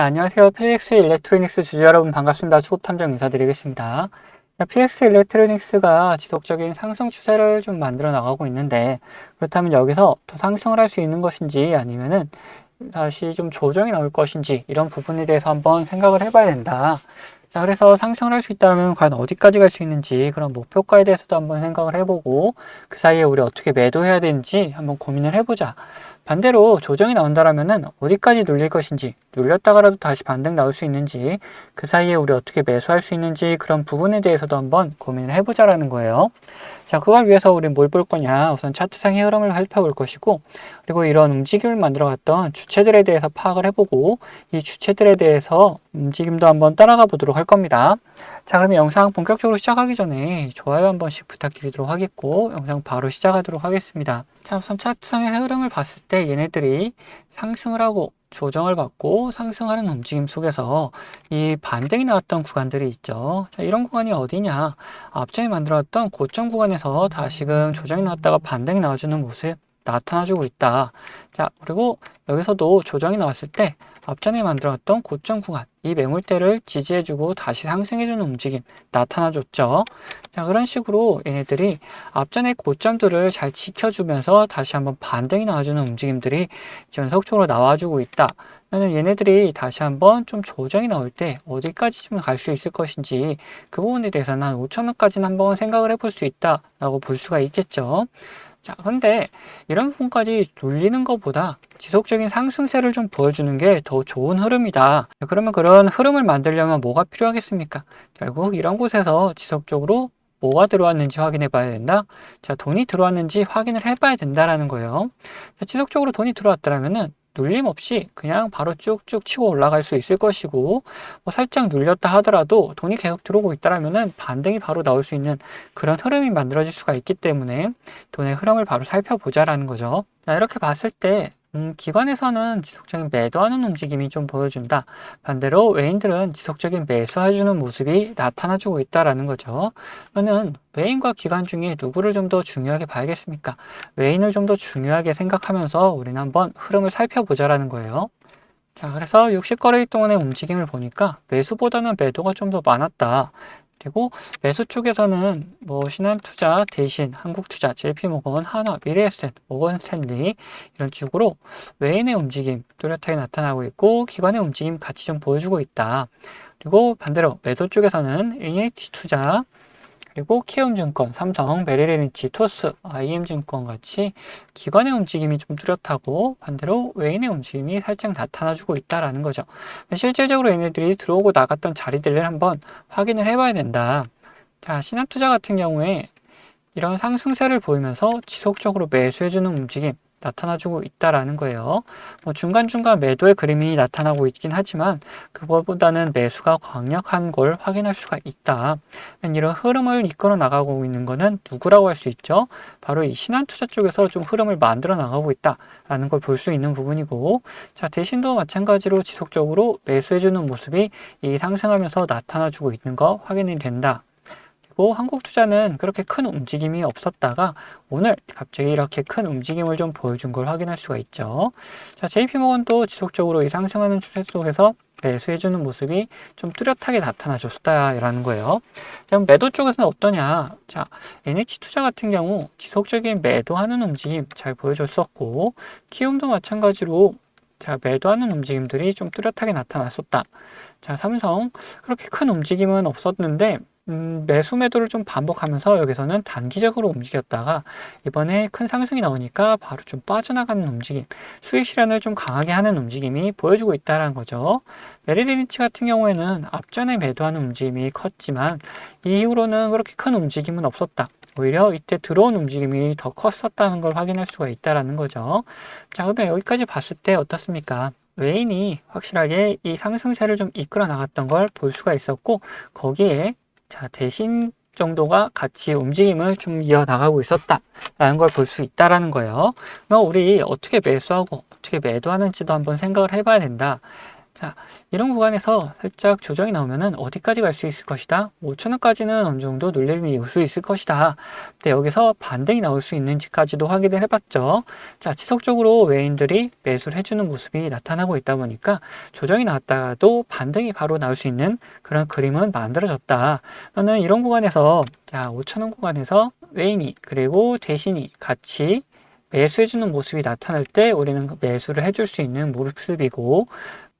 네, 안녕하세요. PX 일렉트로닉스 주주 여러분 반갑습니다. 수급 탐정 인사드리겠습니다. PX 일렉트로닉스가 지속적인 상승 추세를 좀 만들어 나가고 있는데 그렇다면 여기서 더 상승을 할 수 있는 것인지 아니면은 다시 좀 조정이 나올 것인지 이런 부분에 대해서 한번 생각을 해봐야 된다. 자, 그래서 상승을 할 수 있다면 과연 어디까지 갈 수 있는지 그런 목표가에 대해서도 한번 생각을 해보고 그 사이에 우리 어떻게 매도해야 되는지 한번 고민을 해보자. 반대로 조정이 나온다라면은 어디까지 눌릴 것인지 눌렸다가라도 다시 반등 나올 수 있는지 그 사이에 우리 어떻게 매수할 수 있는지 그런 부분에 대해서도 한번 고민을 해보자라는 거예요. 자, 그걸 위해서 우리 뭘 볼 거냐? 우선 차트상의 흐름을 살펴볼 것이고 그리고 이런 움직임을 만들어갔던 주체들에 대해서 파악을 해보고 이 주체들에 대해서 움직임도 한번 따라가 보도록 할 겁니다. 자, 그러면 영상 본격적으로 시작하기 전에 좋아요 한 번씩 부탁드리도록 하겠고 영상 바로 시작하도록 하겠습니다. 자, 우선 차트상의 흐름을 봤을 때 얘네들이 상승을 하고 조정을 받고 상승하는 움직임 속에서 이 반등이 나왔던 구간들이 있죠. 자, 이런 구간이 어디냐? 앞전에 만들었던 고점 구간에서 다시금 조정이 나왔다가 반등이 나와주는 모습 나타나주고 있다. 자, 그리고 여기서도 조정이 나왔을 때 앞전에 만들었던 고점 구간, 이 매물대를 지지해주고 다시 상승해주는 움직임 나타나줬죠. 자, 그런 식으로 얘네들이 앞전의 고점들을 잘 지켜주면서 다시 한번 반등이 나와주는 움직임들이 연속적으로 나와주고 있다. 그러면 얘네들이 다시 한번 좀 조정이 나올 때 어디까지 좀 갈 수 있을 것인지 그 부분에 대해서는 한 5천원까지는 한번 생각을 해볼 수 있다라고 볼 수가 있겠죠. 자, 근데 이런 부분까지 눌리는 것보다 지속적인 상승세를 좀 보여주는 게 더 좋은 흐름이다. 그러면 그런 흐름을 만들려면 뭐가 필요하겠습니까? 결국 이런 곳에서 지속적으로 뭐가 들어왔는지 확인해 봐야 된다. 자, 돈이 들어왔는지 확인을 해 봐야 된다라는 거예요. 자, 지속적으로 돈이 들어왔다면은 눌림 없이 그냥 바로 쭉쭉 치고 올라갈 수 있을 것이고 뭐 살짝 눌렸다 하더라도 돈이 계속 들어오고 있다라면은 반등이 바로 나올 수 있는 그런 흐름이 만들어질 수가 있기 때문에 돈의 흐름을 바로 살펴보자라는 거죠. 자, 이렇게 봤을 때 음, 기관에서는 지속적인 매도하는 움직임이 좀 보여준다. 반대로 외인들은 지속적인 매수해주는 모습이 나타나주고 있다라는 거죠. 그러면 외인과 기관 중에 누구를 좀 더 중요하게 봐야겠습니까? 외인을 좀 더 중요하게 생각하면서 우리는 한번 흐름을 살펴보자라는 거예요. 자, 그래서 60거래일 동안의 움직임을 보니까 매수보다는 매도가 좀 더 많았다. 그리고 매수 쪽에서는 뭐 신한투자, 대신, 한국투자, JP모건, 한화, 미래에셋, 모건스탠리 이런 식으로 외인의 움직임 뚜렷하게 나타나고 있고 기관의 움직임 같이 좀 보여주고 있다. 그리고 반대로 매도 쪽에서는 NH투자, 그리고 키움증권, 삼성, 메리레니치, 토스, IM증권 같이 기관의 움직임이 좀 뚜렷하고 반대로 외인의 움직임이 살짝 나타나주고 있다라는 거죠. 실질적으로 얘네들이 들어오고 나갔던 자리들을 한번 확인을 해봐야 된다. 자, 신한투자 같은 경우에 이런 상승세를 보이면서 지속적으로 매수해주는 움직임, 나타나주고 있다라는 거예요. 뭐 중간중간 매도의 그림이 나타나고 있긴 하지만 그것보다는 매수가 강력한 걸 확인할 수가 있다. 이런 흐름을 이끌어 나가고 있는 것은 누구라고 할 수 있죠? 바로 이 신한투자 쪽에서 좀 흐름을 만들어 나가고 있다라는 걸 볼 수 있는 부분이고 자 대신도 마찬가지로 지속적으로 매수해주는 모습이 이 상승하면서 나타나주고 있는 거 확인이 된다. 그리고 한국 투자는 그렇게 큰 움직임이 없었다가 오늘 갑자기 이렇게 큰 움직임을 좀 보여준 걸 확인할 수가 있죠. 자, JP모건도 지속적으로 이 상승하는 추세 속에서 매수해주는 모습이 좀 뚜렷하게 나타나줬다라는 거예요. 그럼 매도 쪽에서는 어떠냐? 자, NH투자 같은 경우 지속적인 매도하는 움직임 잘 보여줬었고, 키움도 마찬가지로 자, 매도하는 움직임들이 좀 뚜렷하게 나타났었다. 자, 삼성 그렇게 큰 움직임은 없었는데 음, 매수 매도를 좀 반복하면서 여기서는 단기적으로 움직였다가 이번에 큰 상승이 나오니까 바로 좀 빠져나가는 움직임, 수익 실현을 좀 강하게 하는 움직임이 보여주고 있다는 거죠. 메리리니치 같은 경우에는 앞전에 매도하는 움직임이 컸지만 이후로는 그렇게 큰 움직임은 없었다. 오히려 이때 들어온 움직임이 더 컸었다는 걸 확인할 수가 있다는 거죠. 자, 그러면 여기까지 봤을 때 어떻습니까? 외인이 확실하게 이 상승세를 좀 이끌어 나갔던 걸 볼 수가 있었고 거기에 자, 대신 정도가 같이 움직임을 좀 이어나가고 있었다라는 걸 볼 수 있다라는 거예요. 그럼 우리 어떻게 매수하고 어떻게 매도하는지도 한번 생각을 해봐야 된다. 자, 이런 구간에서 살짝 조정이 나오면은 어디까지 갈 수 있을 것이다? 5천원까지는 어느 정도 눌림이 올 수 있을 것이다. 근데 여기서 반등이 나올 수 있는지까지도 확인을 해봤죠. 자, 지속적으로 외인들이 매수를 해주는 모습이 나타나고 있다 보니까 조정이 나왔다가도 반등이 바로 나올 수 있는 그런 그림은 만들어졌다. 저는 이런 구간에서 자, 5천원 구간에서 외인이 그리고 대신이 같이 매수해주는 모습이 나타날 때 우리는 그 매수를 해줄 수 있는 모습이고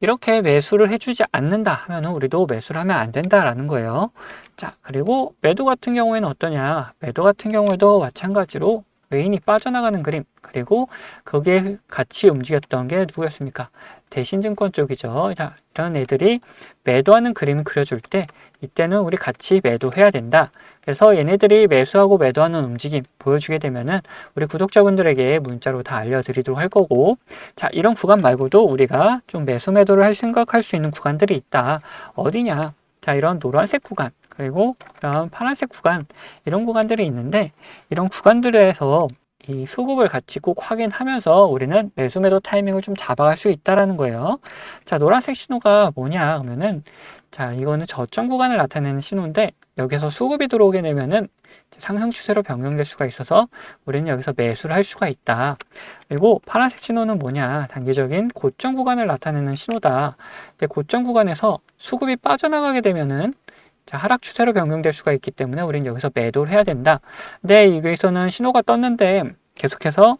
이렇게 매수를 해주지 않는다 하면은 우리도 매수를 하면 안 된다라는 거예요. 자, 그리고 매도 같은 경우에는 어떠냐? 매도 같은 경우에도 마찬가지로 외인이 빠져나가는 그림, 그리고 거기에 같이 움직였던 게 누구였습니까? 대신증권 쪽이죠. 자, 이런 애들이 매도하는 그림을 그려줄 때 이때는 우리 같이 매도해야 된다. 그래서 얘네들이 매수하고 매도하는 움직임 보여주게 되면은 우리 구독자분들에게 문자로 다 알려드리도록 할 거고 자 이런 구간 말고도 우리가 좀 매수 매도를 할 생각할 수 있는 구간들이 있다. 어디냐? 자 이런 노란색 구간 그리고 이런 파란색 구간 이런 구간들이 있는데 이런 구간들에서 이 수급을 같이 꼭 확인하면서 우리는 매수 매도 타이밍을 좀 잡아갈 수 있다라는 거예요. 자 노란색 신호가 뭐냐 그러면은 자 이거는 저점 구간을 나타내는 신호인데 여기서 수급이 들어오게 되면은 상승 추세로 변경될 수가 있어서 우리는 여기서 매수를 할 수가 있다. 그리고 파란색 신호는 뭐냐? 단기적인 고점 구간을 나타내는 신호다. 근데 고점 구간에서 수급이 빠져나가게 되면은 자, 하락 추세로 변경될 수가 있기 때문에 우리는 여기서 매도를 해야 된다. 근데 여기서는 신호가 떴는데 계속해서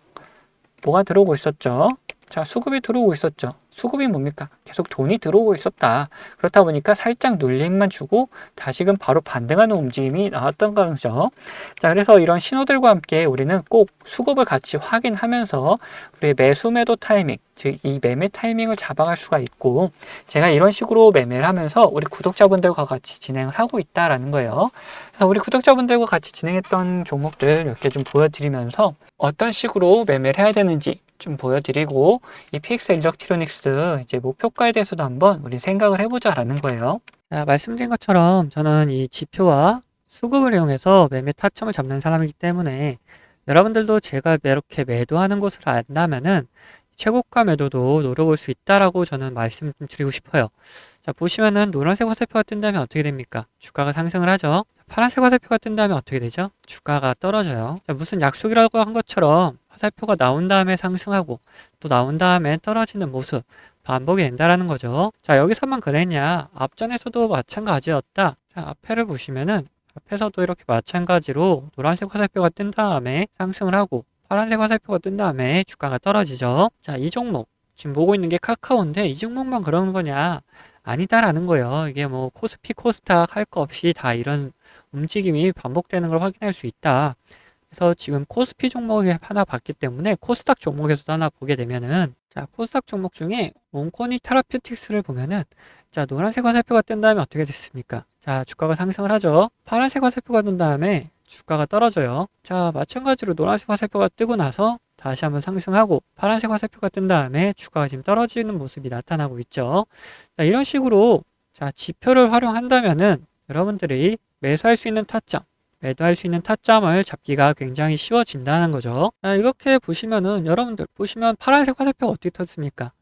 뭐가 들어오고 있었죠? 자, 수급이 들어오고 있었죠. 수급이 뭡니까? 계속 돈이 들어오고 있었다. 그렇다 보니까 살짝 눌림만 주고 다시금 바로 반등하는 움직임이 나왔던 거죠. 자, 그래서 이런 신호들과 함께 우리는 꼭 수급을 같이 확인하면서 우리의 매수 매도 타이밍, 즉 이 매매 타이밍을 잡아갈 수가 있고 제가 이런 식으로 매매를 하면서 우리 구독자분들과 같이 진행을 하고 있다라는 거예요. 그래서 우리 구독자분들과 같이 진행했던 종목들 이렇게 좀 보여드리면서 어떤 식으로 매매를 해야 되는지 좀 보여드리고 이 PX 일렉트로닉스 이제 목표가에 대해서도 한번 우리 생각을 해보자라는 거예요. 자, 말씀드린 것처럼 저는 이 지표와 수급을 이용해서 매매 타점을 잡는 사람이기 때문에 여러분들도 제가 이렇게 매도하는 것을 안다면은 최고가 매도도 노려볼 수 있다라고 저는 말씀 좀 드리고 싶어요. 자, 보시면은 노란색 화살표가 뜬다면 어떻게 됩니까? 주가가 상승을 하죠. 파란색 화살표가 뜬다면 어떻게 되죠? 주가가 떨어져요. 자, 무슨 약속이라고 한 것처럼 화살표가 나온 다음에 상승하고 또 나온 다음에 떨어지는 모습 반복이 된다라는 거죠. 자, 여기서만 그랬냐? 앞전에서도 마찬가지였다. 자, 앞에를 보시면은 앞에서도 이렇게 마찬가지로 노란색 화살표가 뜬 다음에 상승을 하고 파란색 화살표가 뜬 다음에 주가가 떨어지죠. 자, 이 종목 지금 보고 있는 게 카카오인데 이 종목만 그러는 거냐? 아니다라는 거예요. 이게 뭐 코스피, 코스닥 할 거 없이 다 이런 움직임이 반복되는 걸 확인할 수 있다. 그래서 지금 코스피 종목에 하나 봤기 때문에 코스닥 종목에서도 하나 보게 되면은 자 코스닥 종목 중에 온코니 테라퓨틱스를 보면은 자 노란색 화살표가 뜬 다음에 어떻게 됐습니까? 자 주가가 상승을 하죠. 파란색 화살표가 뜬 다음에 주가가 떨어져요. 자 마찬가지로 노란색 화살표가 뜨고 나서 다시 한번 상승하고 파란색 화살표가 뜬 다음에 주가가 지금 떨어지는 모습이 나타나고 있죠. 자, 이런 식으로 자 지표를 활용한다면은 여러분들이 매수할 수 있는 타점 매도할 수 있는 타점을 잡기가 굉장히 쉬워진다는 거죠. 자, 이렇게 보시면은 여러분들 보시면 파란색 화살표가 어떻게 떴습니까?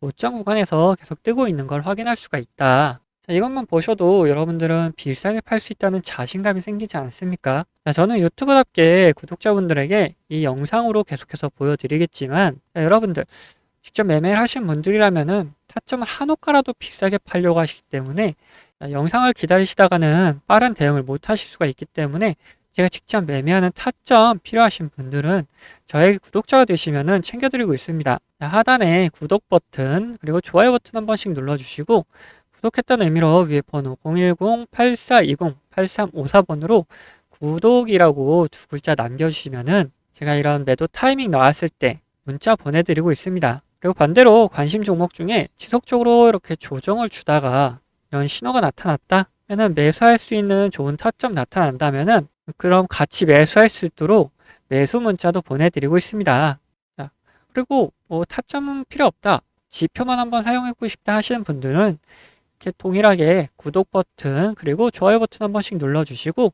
고점 구간에서 계속 뜨고 있는 걸 확인할 수가 있다. 자, 이것만 보셔도 여러분들은 비싸게 팔 수 있다는 자신감이 생기지 않습니까? 자, 저는 유튜브답게 구독자분들에게 이 영상으로 계속해서 보여드리겠지만 자, 여러분들 직접 매매를 하신 분들이라면은 타점을 한 호가라도 비싸게 팔려고 하시기 때문에 영상을 기다리시다가는 빠른 대응을 못 하실 수가 있기 때문에 제가 직접 매매하는 타점 필요하신 분들은 저에게 구독자가 되시면은 챙겨드리고 있습니다. 하단에 구독 버튼 그리고 좋아요 버튼 한 번씩 눌러주시고 구독했다는 의미로 위에 번호 010-8420-8354번으로 구독이라고 두 글자 남겨주시면은 제가 이런 매도 타이밍 나왔을 때 문자 보내드리고 있습니다. 그리고 반대로 관심 종목 중에 지속적으로 이렇게 조정을 주다가 이런 신호가 나타났다? 면은 매수할 수 있는 좋은 타점 나타난다면은 그럼 같이 매수할 수 있도록 매수 문자도 보내드리고 있습니다. 자, 그리고 뭐 타점은 필요 없다. 지표만 한번 사용하고 싶다 하시는 분들은 이렇게 동일하게 구독 버튼 그리고 좋아요 버튼 한 번씩 눌러주시고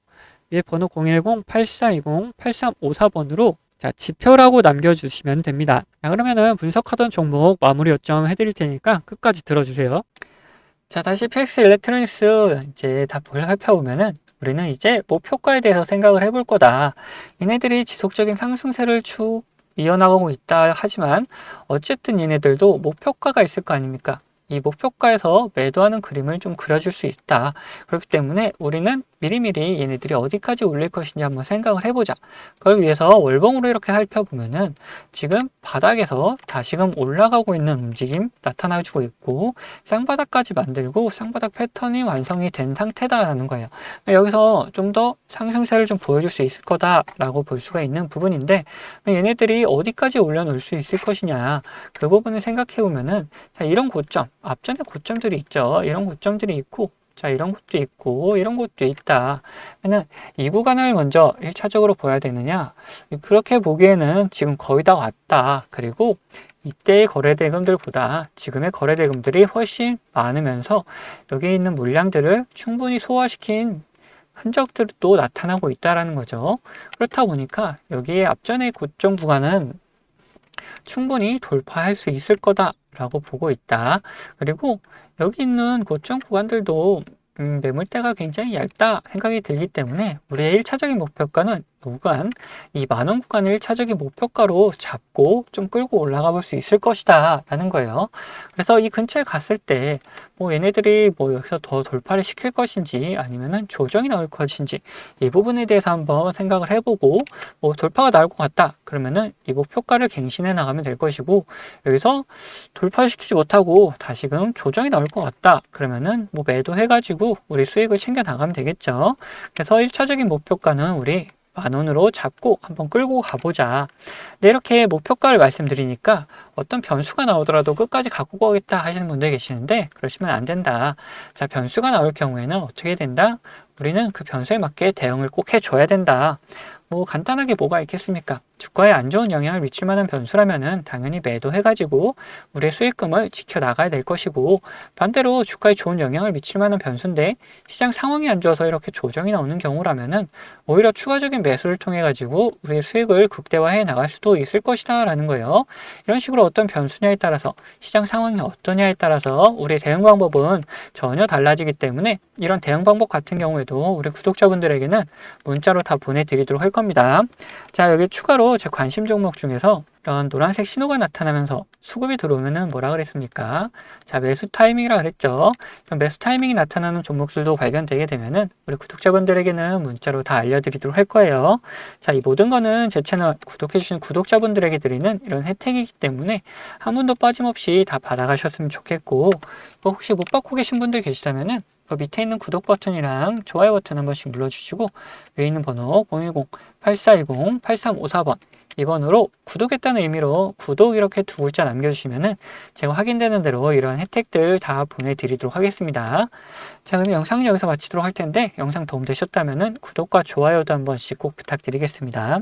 위에 번호 010-8420-8354번으로 자, 지표라고 남겨주시면 됩니다. 자, 그러면은 분석하던 종목 마무리 요점 해드릴 테니까 끝까지 들어주세요. 자, 다시 PX 일렉트로닉스 이제 다 살펴보면은 우리는 이제 목표가에 대해서 생각을 해볼 거다. 얘네들이 지속적인 상승세를 쭉 이어나가고 있다 하지만 어쨌든 얘네들도 목표가가 있을 거 아닙니까? 이 목표가에서 매도하는 그림을 좀 그려줄 수 있다. 그렇기 때문에 우리는 미리미리 얘네들이 어디까지 올릴 것인지 한번 생각을 해보자. 그걸 위해서 월봉으로 이렇게 살펴보면은 지금 바닥에서 다시금 올라가고 있는 움직임 나타나주고 있고 쌍바닥까지 만들고 쌍바닥 패턴이 완성이 된 상태다라는 거예요. 여기서 좀 더 상승세를 좀 보여줄 수 있을 거다라고 볼 수가 있는 부분인데 얘네들이 어디까지 올려놓을 수 있을 것이냐 그 부분을 생각해 보면은 이런 고점 앞전에 고점들이 있죠. 이런 고점들이 있고 자, 이런 것도 있고, 이런 것도 있다. 그러면 이 구간을 먼저 1차적으로 보야 되느냐? 그렇게 보기에는 지금 거의 다 왔다. 그리고 이때의 거래대금들보다 지금의 거래대금들이 훨씬 많으면서 여기 있는 물량들을 충분히 소화시킨 흔적들도 나타나고 있다라는 거죠. 그렇다 보니까 여기에 앞전의 고점 구간은 충분히 돌파할 수 있을 거다 라고 보고 있다. 그리고 여기 있는 고점 구간들도 음, 매물대가 굉장히 얇다 생각이 들기 때문에 우리의 1차적인 목표가는 구간, 이 만원 구간을 1차적인 목표가로 잡고 좀 끌고 올라가 볼 수 있을 것이다 라는 거예요. 그래서 이 근처에 갔을 때 뭐 얘네들이 뭐 여기서 더 돌파를 시킬 것인지 아니면은 조정이 나올 것인지 이 부분에 대해서 한번 생각을 해보고 뭐 돌파가 나올 것 같다 그러면은 이 목표가를 갱신해 나가면 될 것이고 여기서 돌파시키지 못하고 다시금 조정이 나올 것 같다 그러면은 뭐 매도해 가지고 우리 수익을 챙겨 나가면 되겠죠. 그래서 1차적인 목표가는 우리 만 원으로 잡고 한번 끌고 가보자. 네, 이렇게 목표가를 말씀드리니까 어떤 변수가 나오더라도 끝까지 갖고 가겠다 하시는 분들 계시는데 그러시면 안 된다. 자, 변수가 나올 경우에는 어떻게 된다? 우리는 그 변수에 맞게 대응을 꼭 해줘야 된다. 뭐 간단하게 뭐가 있겠습니까? 주가에 안 좋은 영향을 미칠 만한 변수라면은 당연히 매도해가지고 우리의 수익금을 지켜나가야 될 것이고 반대로 주가에 좋은 영향을 미칠 만한 변수인데 시장 상황이 안 좋아서 이렇게 조정이 나오는 경우라면은 오히려 추가적인 매수를 통해 가지고 우리의 수익을 극대화해 나갈 수도 있을 것이다 라는 거예요. 이런 식으로 어떤 변수냐에 따라서 시장 상황이 어떠냐에 따라서 우리의 대응 방법은 전혀 달라지기 때문에 이런 대응 방법 같은 경우에도 우리 구독자분들에게는 문자로 다 보내드리도록 할 겁니다. 자 여기 추가로 제 관심 종목 중에서 이런 노란색 신호가 나타나면서 수급이 들어오면은 뭐라 그랬습니까? 자, 매수 타이밍이라 그랬죠. 매수 타이밍이 나타나는 종목들도 발견되게 되면은 우리 구독자분들에게는 문자로 다 알려드리도록 할 거예요. 자, 이 모든 거는 제 채널 구독해주신 구독자분들에게 드리는 이런 혜택이기 때문에 한 분도 빠짐없이 다 받아가셨으면 좋겠고, 뭐 혹시 못 받고 계신 분들 계시다면은 그 밑에 있는 구독 버튼이랑 좋아요 버튼 한 번씩 눌러주시고 위에 있는 번호 010-8410-8354번 이번으로 구독했다는 의미로 구독 이렇게 두 글자 남겨주시면은 제가 확인되는 대로 이런 혜택들 다 보내드리도록 하겠습니다. 자, 그럼 영상은 여기서 마치도록 할 텐데 영상 도움되셨다면은 구독과 좋아요도 한 번씩 꼭 부탁드리겠습니다.